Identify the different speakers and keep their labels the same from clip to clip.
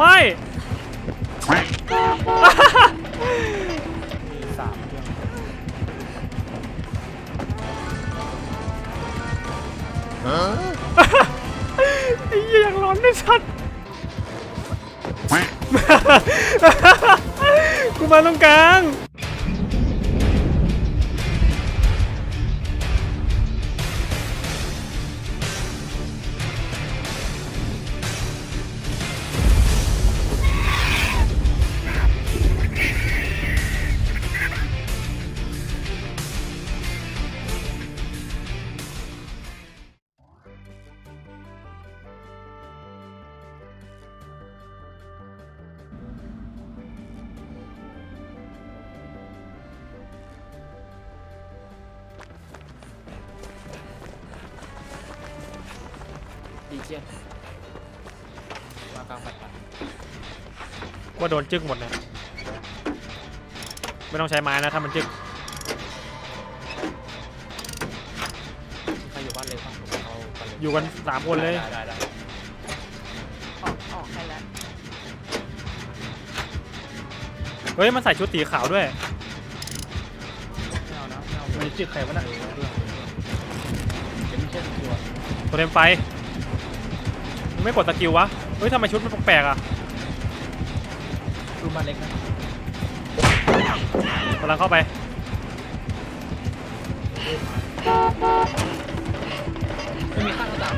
Speaker 1: ไม่
Speaker 2: มีสามเครื่อง
Speaker 1: ไอ้เหี้ยยังร้อนไม่ชัด กูมาตรงกลาง
Speaker 2: ดีเจียนมากลางปัดปัด
Speaker 1: ว่าโดนจึกหมดนะไม่ต้องใช้ไม้นะถ้ามันจึก
Speaker 2: ใครอยู่บ้านเล็กป่ะผมเอาบ้านเล็ก
Speaker 1: อยู่กันสามคนเลย
Speaker 2: ได้ได้ได้
Speaker 3: ออกออกกันแล้ว
Speaker 1: เฮ้ย มันใส่ชุดสีขาวด้วย
Speaker 2: ไม่เอานะไม่เอา
Speaker 4: มันจะจืดใครวะน่ะ
Speaker 2: เรื่องเรื่องเดี๋ยวไม่ใช่ตัว
Speaker 1: ตัวเต็มไฟ มึงไม่กดสกิลวะ เฮ้ยทำไมชุดมันแปลกๆอะ
Speaker 2: รูปบ้านเล็กนะ
Speaker 1: กำลังเข้าไป
Speaker 2: ไม่มีข้างหน้าต่าง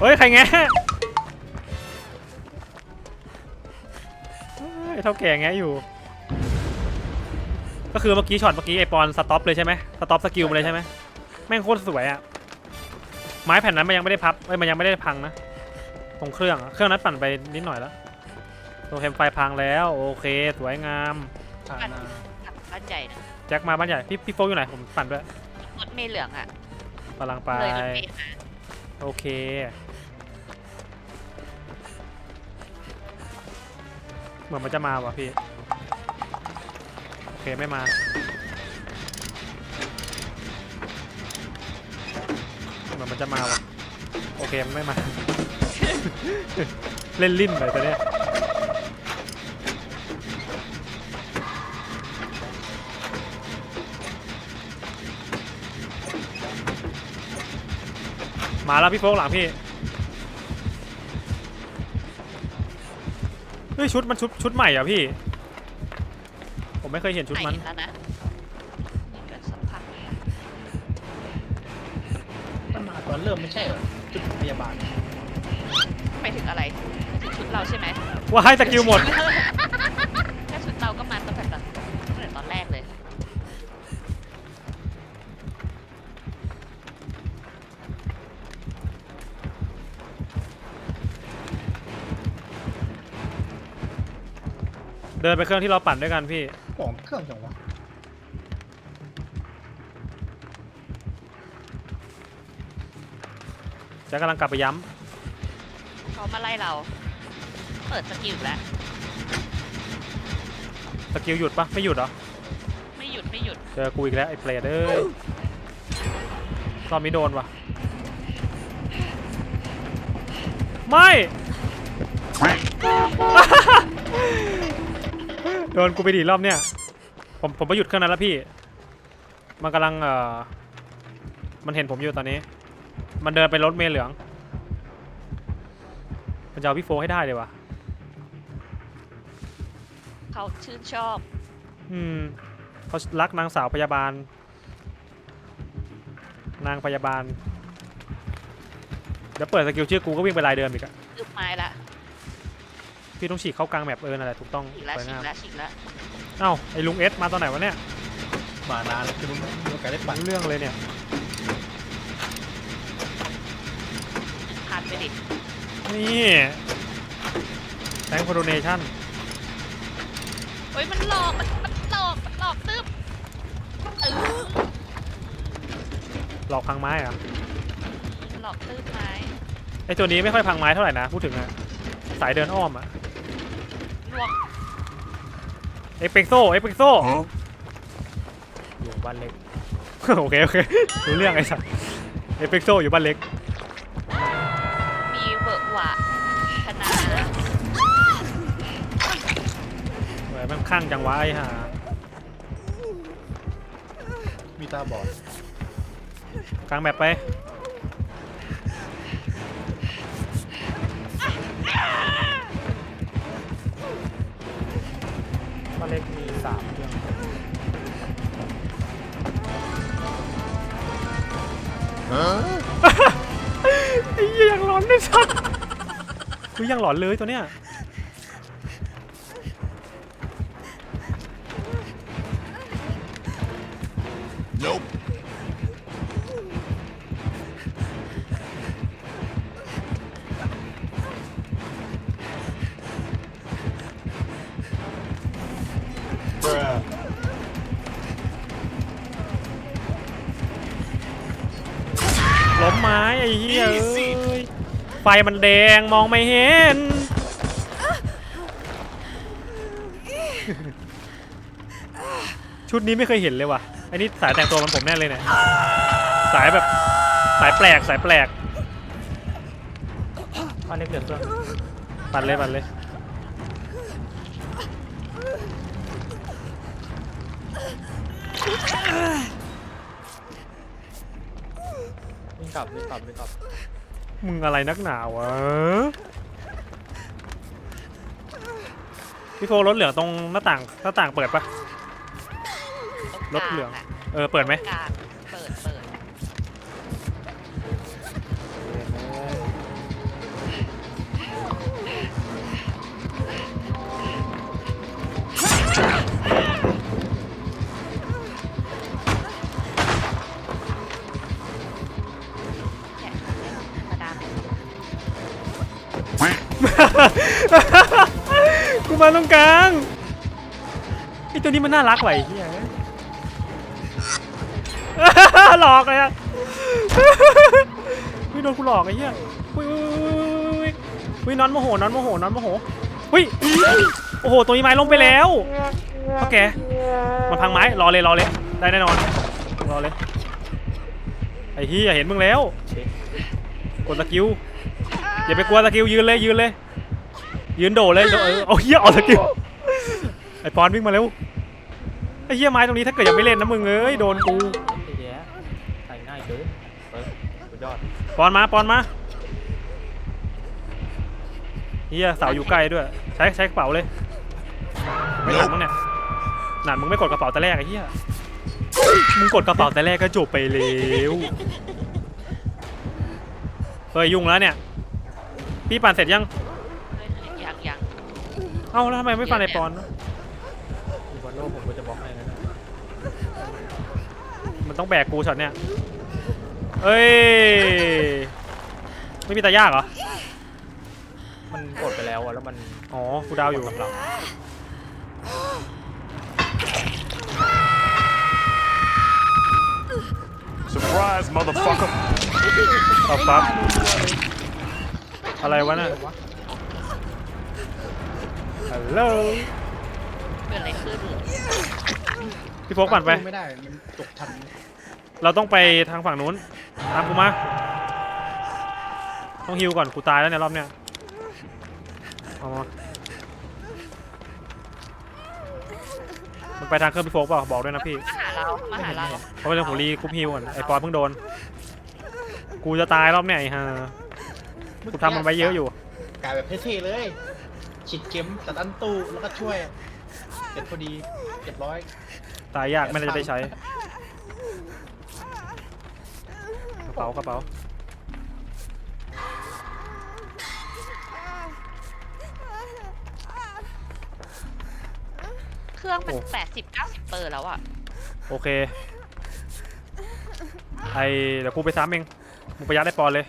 Speaker 1: เฮ้ย ใครแงะเฮ้ยเท่าแก่แงะอยู่ ก็คือเมื่อกี้ช็อตเมื่อกี้ไอปอนสต็อปเลยใช่ไหมสต็อปสกิลมาเลยใช่ไหมแม่งโคตรสวยอะไม้แผ่นนั้นมันยังไม่ได้พับเอ้ยมันยังไม่ได้พังนะ ตรงเครื่องอะเครื่องนั้นปั่นไปนิดหน่อยแล้วโตัวเทมไฟพังแล้วโอเคสวยงาม
Speaker 2: ทางหน้า
Speaker 3: กับบ้านใหญ่นะ
Speaker 1: แจ็คมาบ้านใหญ่พี่พี่โฟกอยู่ไหนผมปั่นด้วย
Speaker 3: รถเมล์เหลืองอะ
Speaker 1: กำลังไป
Speaker 3: เลยรถเมล์มา
Speaker 1: โอเคเหมือนมันจะมาว่ะพี่โอเคไม่มาเหมือนมันจะมาว่ะโอเคมันไม่มา เล่นลิ้นไปตัวเนี้ยมาแล้วพี่โฟกหลังพี่ เฮ้ยชุดมันชุดชุดใหม่เหรอะพี่ ผมไม่เคยเห็นชุด
Speaker 3: ให
Speaker 1: มัน
Speaker 3: แล้วนะนี่ก็สักพัก
Speaker 4: มันมาตอนเริ่มไม่ใช่เหรอจุดพยาบาล
Speaker 3: ไปถึงอะไรถึงชุดเราใช่ไหม
Speaker 1: ว่าให้สกิลหมด
Speaker 3: ถ้าชุดเราก็มาตั้งแต่ตอนตั้งแต่ตอนแรกเลย
Speaker 1: เดินไปเครื่องที่เราปั่นด้วยกันพี่
Speaker 4: ของเครื่องจังวะ
Speaker 1: แจะกำลังกลับไปย้
Speaker 3: เขามาไล่เรา เปิดสกิลอีกแล้วำ
Speaker 1: สกิลหยุดปะไม่หยุดเหรอ
Speaker 3: ไม่หยุดไม่หยุด
Speaker 1: เจอกูอีกแล้วไอ้เปรตเอ้ยรอบนี้โดนว่ะไม่ โดนกูไปดีรอบเนี้ยผมผมไปหยุดเครื่องนั้นแล้วพี่ มันกำลังเอ่อ มันเห็นผมอยู่ตอนนี้ มันเดินไปรถเมล์เหลือง มันจะเอาพี่โฟให้ได้เลยว่ะ
Speaker 3: เขาชื่นชอบ
Speaker 1: อืมเขารักนางสาวพยาบาล นางพยาบาล เดี๋ยวเปิดสกิลชื่อกูก็วิ่งไปลายเดิมอีกอะ
Speaker 3: คืบไม้ละ
Speaker 1: พี่ต้องฉีกเข้ากลางแมปเออนั่นแหละถูกต้อง
Speaker 3: ฉีกละ
Speaker 1: สวย
Speaker 3: ฉี
Speaker 1: งากม
Speaker 3: ละฉีกละ
Speaker 1: เอ้าไอ้ลุงเอสมาตอนไหนวะเนี่ย
Speaker 4: มานานคือมันมีโอกาสได้ปั่น
Speaker 1: รู้เรื่องเลยเนี่ย
Speaker 3: ผ่านไปดิ
Speaker 1: นี่แ a ง k ์ o โ o เนชั่น
Speaker 3: เฮ้ยมันหลอกมันมันหลอกมันหลอกตึ๊บเออ
Speaker 1: หลอกพังไม้เหรอะ
Speaker 3: หลอกตึ๊บไม้
Speaker 1: ไอตัวนี้ไม่ค่อยพังไม้เท่าไหร่นะ พูดถึงอะสายเดินอ้อมอะ
Speaker 3: ลวง
Speaker 1: เอ็กเปกโซเอ็กเปกโซอยู่บ้านเล็ก โอเคโอเครู้เรื่องไอ้สัสเอ็กเปกโซอยู่บ้านเล็ก
Speaker 3: ม่
Speaker 1: งข้างจังวะไอ้ห่า
Speaker 4: มีตาบอด
Speaker 1: กลางแบบไป
Speaker 2: บ้านเล็กมีสามเครื่อง
Speaker 1: ไอ้เหี้ยยังหลอนไม่ชัดกูยังหลอนเลยตัวเนี้ย ไม้ไอ้เหี้ยเอ้ยไฟมันแดงมองไม่เห็น ชุดนี้ไม่เคยเห็นเลยว่ะไอ้นี่สายแต่งตัวมันผมแน่เลยเนี่ยสายแบบสายแปลกสายแปลก
Speaker 2: บ้านเล็กเหลือเครื่อง
Speaker 1: ปัดเลยปัดเลย
Speaker 2: กลับวิ่กลับวิ่กลับ
Speaker 1: มึงอะไรนักหนาวะพี่โฟรถเหลืองตรงหน้าต่างหน้าต่างเปิดปะรถเหลือง เออเปิดไหม
Speaker 3: กลาง
Speaker 1: กูมาตรงกลางไอตัวนี้มันน่ารักไหวเฮียหลอกเลยอะวิโดนกูหลอกไอ้เหี้ยวิวิวินอนโมโหนอนโมโหนอนโมโหวิโอ้โห ตัวนี้ไม้ล้มไปแล้วโอเคมันพังไม้ รอเลย รอเลย ได้แน่นอน รอเลย ไอ้เหี้ยเห็นมึงแล้ว กดสกิล อย่าไปกลัวสกิลยืนเลยยืนเลย ยืนโดดเลยโดดเออเอาเหี้ยเอาสกิลไอ้ปอนวิ่งมาเร็วไอ้เหี้ยไม้ตรงนี้ถ้าเกิดยังไม่เล่นนะมึงเอ้ยโดนกู
Speaker 2: ไอ้แย่ใส่ง่ายเกินเปิดสุดยอด
Speaker 1: ปอนมาปอนมาเฮียเสาอยู่ใกล้ด้วย ใช้ใช้กระเป๋าเลยไม่ทันมั้งเนี่ยนั่นมึงไม่กดกระเป๋าแต่แรกไอ้เหี้ยมึงกดกระเป๋าแต่แรกก็จบไปแล้วเฮ้ยยุ่งแล้วเนี่ย พี่ปั่นเสร็จยัง
Speaker 3: เฮ้ยยังยัง
Speaker 1: เอ้าแล้วทำไมไม่ปั่นไอปอน
Speaker 2: อีวานโลผมก็จะบล็อกให้นะ
Speaker 1: มันต้องแบกกูช็อตเนี่ยเอ้ย ไม่มีตายากเหรอ
Speaker 2: มันกดไปแล้วอะแล้วมัน
Speaker 1: อ๋อ กูดาวอยู่
Speaker 2: กำลัง
Speaker 5: Surprise, motherfucker.
Speaker 1: ตอบปั๊บ อะไรวะน่ะ ฮัลโหล
Speaker 3: เกิดอะไรขึ้น
Speaker 1: พี่โฟกปั่นไป
Speaker 4: ไม่ได้ มันตกทัน
Speaker 1: เราต้องไปทางฝั่งนู้นตามกูมาต้องฮิวก่อนกูตายแล้วเนี่ยรอบเนี้ยเอามามันไปทางเครื่องพี่โฟกเปล่าบอกด้วยนะพี่
Speaker 3: มาหาเรา มาหาเรา
Speaker 1: เพราะว่าเดี๋ยวผมรีกรุ๊ปฮิวก่อนไอ้ปอนเพิ่งโดน กูจะตายรอบเนี้ยไอ้ห่า กูทำมันไว้เยอะอยู่
Speaker 4: กลายแบบเท่ๆเลย ฉีดเข็มตัดอันตู้แล้วก็ช่วยเสร็จพอดีเรียบร้อย
Speaker 1: ตายยากไม่น่าจะได้ใช้ กระเป๋ากระเป๋า
Speaker 3: เครื่องมัน
Speaker 1: โอ้
Speaker 3: แปดสิบเก้าสิบเปอร์แล้วอะ
Speaker 1: โอเค ไอเดี๋ยวกูไปซ้ำเอง มึงไปยัดได้ปอนเลย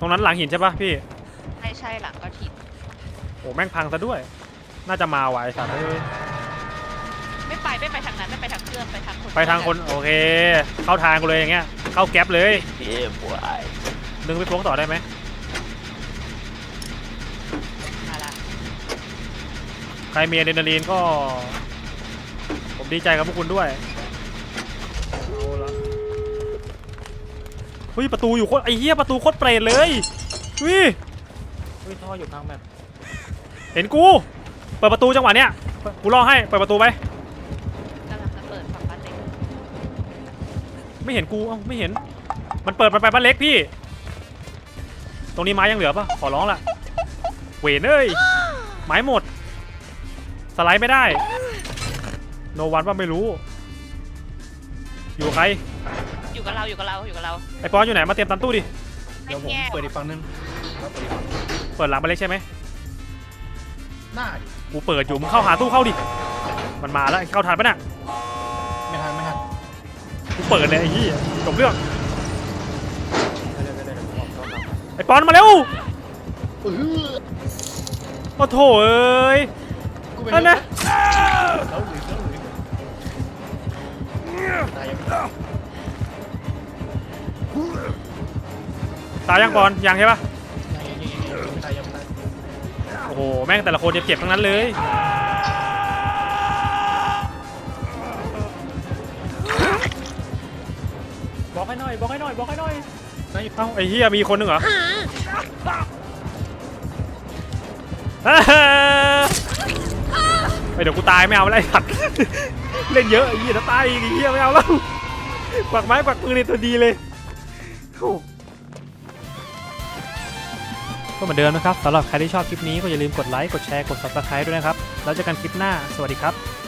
Speaker 1: ตรงนั้นหลังหินใช่ปะพี่
Speaker 3: ไม่ใช่หลังก็ทิ้ง
Speaker 1: โอ้แม่งพังซะด้วย น่าจะมาไวะไอ้สัตว์เอ้ย
Speaker 3: ไม่ไปไม่ไปทางนั้นไม่ไปทางเครื่องไปทางคน
Speaker 1: ไปทางคนโอเค เข้าทางกูเลยอย่างเงี้ยเข้าแก๊ปเลยดึงไปโค้งต่อได้ไหม
Speaker 3: มาละ
Speaker 1: ใครมีอะดรีนาลีนก็ ผมดีใจกับพวกคุณด้วย เอาละเฮ้ยประตูอยู่โคตรไอ้เหี้ยประตูโคตรเปรตเลยวิ
Speaker 2: เฮ้ยท่ออยู่ข้างแบบ
Speaker 1: เห็นกู เปิดประตูจังหวะเนี้ยกูรอให้เปิดประตูไป
Speaker 3: กำลังจะเปิดฝั่งบ้านเล็ก
Speaker 1: ไม่เห็นกูเอ้าไม่เห็น มันเปิดมันไปบ้านเล็กพี่ ตรงนี้ไม้ยังเหลือปะขอร้องละเวนเอ้ยไม้หมด สไลด์ไม่ได้ โนวันว่าไม่รู้ อยู่กับใคร
Speaker 3: อยู่กับเราอยู่กับเราอยู่กับเรา
Speaker 1: ไอปอนอยู่ไหนมาเตรียมตันตู้ดิ
Speaker 4: เดี๋ยวผม
Speaker 3: แง่
Speaker 4: เปิดอีกฝั่งนึงแล้วเปิดอีกฝั่ง
Speaker 1: เปิดหลังบ้านเล็กใช่ไหม
Speaker 4: หน้าดิ
Speaker 1: กูเปิดอยู่มึงเข้าหาตู้เข้าดิมันมาแล้วเข้าทันปะน่ะ
Speaker 4: ไม่ทันไม่ทัน
Speaker 1: กูเปิดเลยไอ้เหี้ยจบเรื่อง
Speaker 2: เดี๋ยวเดี๋ยวเดี๋ยวผมออกท่อมา
Speaker 1: ไอปอนมาเร็ว
Speaker 4: เออ
Speaker 1: โอ้โถเอ้ย
Speaker 4: กูไม่
Speaker 1: อัน
Speaker 4: รู้
Speaker 1: นะ
Speaker 4: แล้วหรือแล้วหรือตายยังไม่ ตาย
Speaker 1: ยังปอนยังใช่ปะโอ้โหแม่งแต่ละคนเจ็บๆทั้งนั้นเลย
Speaker 2: บอกให้หน่อยบอกให้หน่อยบอกให้หน่อย
Speaker 4: นายอยู่
Speaker 1: เอ้าไอ้เหี้ยมีคนหนึ่งเหรอไปเดี๋ยวกูตายไม่เอาแล้วไอ้สัตว์เล่นเยอะไอ้เหี้ยจะตายอีกไอ้เหี้ยไม่เอาแล้วกวักไม้กวักปืนในตัวดีเลย ก็เหมือนเดิมนะครับสำหรับใครที่ชอบคลิปนี้ก็อย่าลืมกดไลค์ กดแชร์ กด subscribe ด้วยนะครับ แล้วเจอกันคลิปหน้า สวัสดีครับ